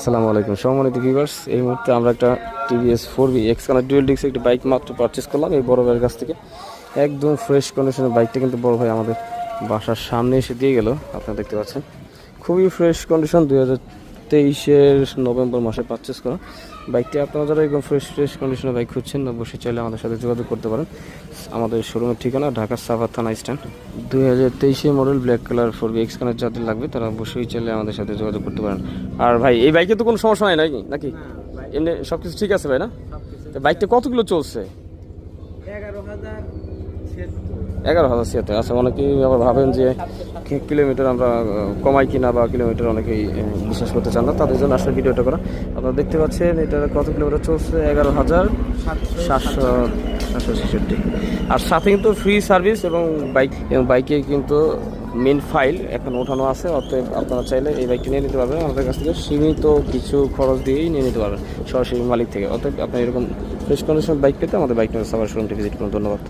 আসসালামু আলাইকুম। সম্মানিত ভিউয়ার্স এই মুহূর্তে আমরা একটা TVS four B X colour dual ডিক্স একটি বাইক মাত্র পারচেস করলাম এই বড় ভাইয়ের কাছ থেকে। একদম ফ্রেশ কন্ডিশনের বাইকটা কিন্তু বড় ভাই আমাদের বাসার সামনে এসে দিয়ে গেল, আপনারা দেখতে পাচ্ছেন। খুবই ফ্রেশ কন্ডিশন দুই হাজার তেইশের নভেম্বর মাসে পারচেস করা। বাইকটি আপনারা যারা একদম ফ্রেশ ফ্রেশ কন্ডিশনের বাইক খুঁজছেন অবশ্যই চাইলে আমাদের সাথে যোগাযোগ করতে পারেন। আমাদের শোরুমের ঠিকানা ঢাকার সাভার থানা স্ট্যান্ড দুই হাজার তেইশে model black colour four B X যাদের লাগবে তারা অবশ্যই চাইলে আমাদের সাথে যোগাযোগ করতে পারেন। আর ভাই এই বাইকে তো কোনো সমস্যা হয় নাকি? নাকি এমনি সব কিছু ঠিক আছে ভাই না? বাইকটা কতগুলো চলছে? এগারো হাজার এগারো হাজার ছিয়াত্তর। আচ্ছা অনেকেই আবার ভাবেন যে কিলোমিটার আমরা কমাই কিনা বা কিলোমিটার অনেকেই বিশ্বাস করতে চান না। তাদের জন্য আসলে ভিডিওটা করা। আপনারা দেখতে পাচ্ছেন এটা কত কিলোমিটার চলছে? এগারো হাজার সাতশো সাতশো ছেষট্টি। আর সাথে কিন্তু ফ্রি সার্ভিস এবং বাইক এবং বাইকে কিন্তু মেন ফাইল এখন ওঠানো আছে। অতএব আপনারা চাইলে এই বাইকটি নিয়ে নিতে পারবেন। আমাদের কাছ থেকে সীমিত কিছু খরচ দিয়েই নিয়ে নিতে পারবেন সরাসরি মালিক থেকে। অতএব আপনি এরকম ফ্রেশ কন্ডিশন বাইক পেতে আমাদের বাইক নিয়ে সবার শোরুমটি ভিজিট করুন। ধন্যবাদ।